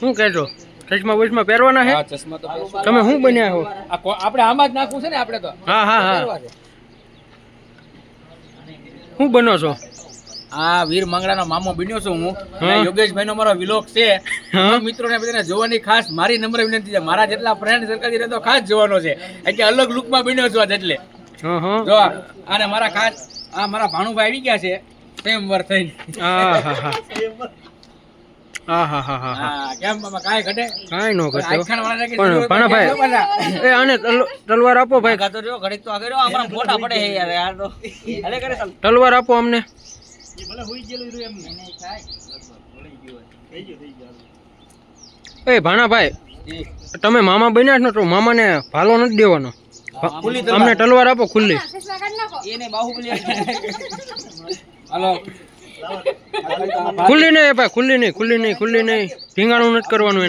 શું કહેજો ચશ્મા બસમાં પહેરવાના છે? ચશ્મા તો તમે શું બન્યા હો આપણે આમાં જ નાખવું છે ને આપણે તો. હા હા હા. શું બનો છો? આ વીર મંગળાનો મામો બન્યો છું હું. યોગેશભાઈ નો મારો વિલોક છે. હા. મિત્રોને બધાને જોવાની ખાસ મારી નમ્ર વિનંતી છે. મારા જેટલા ફ્રેન્ડ સર્કલ તો ખાસ જોવાનો છે. એટલે અલગ લુકમાં બન્યો છું આજ એટલે જો અને મારા ખાસ આ મારા ભાણુભાઈ આવી ગયા છે. સેમ વર થઈને આ હા હા હા હા હા. હા હા કેમ બાબા કાંઈ ઘટે? કાંઈ ન કરતો આખાણ પણ જરૂર ભાણાભાઈ એ આને તલ- તલવાર આપો ભાઈ. આગા તો ઘડીક તો આગળ રહ્યો, ફોટા પડે છે યાર યાર તો. અરે કરે તલવાર આપો અમને. એ ભાણાભાઈ તમે મામા બન્યા છો ને તો મામાને ભાલો નથી દેવાનો. અમને તલવાર આપો ખુલ્લી. એને બાહુબલી હાલો. ખુલ્લી નહીં ભાઈ ખુલ્લી નહીં ખુલ્લી નહીં ખુલ્લી નહીં. ભીંગાણું નથી કરવાનું એને.